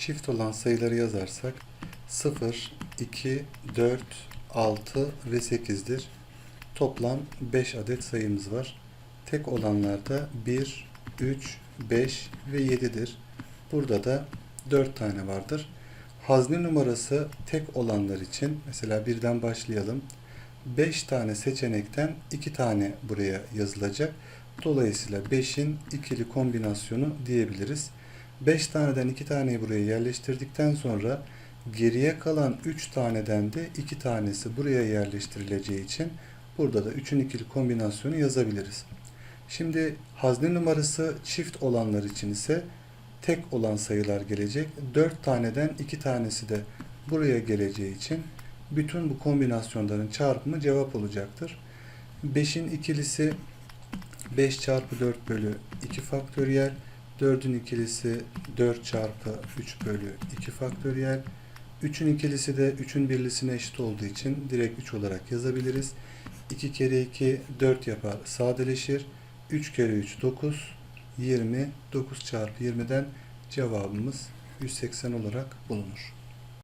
çift olan sayıları yazarsak 0, 2, 4, 6 ve 8'dir. Toplam 5 adet sayımız var. Tek olanlarda 1, 3, 5 ve 7'dir. Burada da 4 tane vardır. Hazne numarası tek olanlar için mesela birden başlayalım. 5 tane seçenekten 2 tane buraya yazılacak. Dolayısıyla 5'in ikili kombinasyonu diyebiliriz. 5 taneden 2 taneyi buraya yerleştirdikten sonra geriye kalan 3 taneden de 2 tanesi buraya yerleştirileceği için burada da 3'ün ikili kombinasyonu yazabiliriz. Şimdi hazne numarası çift olanlar için ise tek olan sayılar gelecek. 4 taneden 2 tanesi de buraya geleceği için bütün bu kombinasyonların çarpımı cevap olacaktır. 5'in ikilisi 5 çarpı 4 bölü 2 faktöriyel. 4'ün ikilisi 4 çarpı 3 bölü 2 faktöriyel. 3'ün ikilisi de 3'ün birlisine eşit olduğu için direkt 3 olarak yazabiliriz. 2 kere 2 4 yapar sadeleşir. 3 kere 3 9 20 9 çarpı 20'den cevabımız 180 olarak bulunur.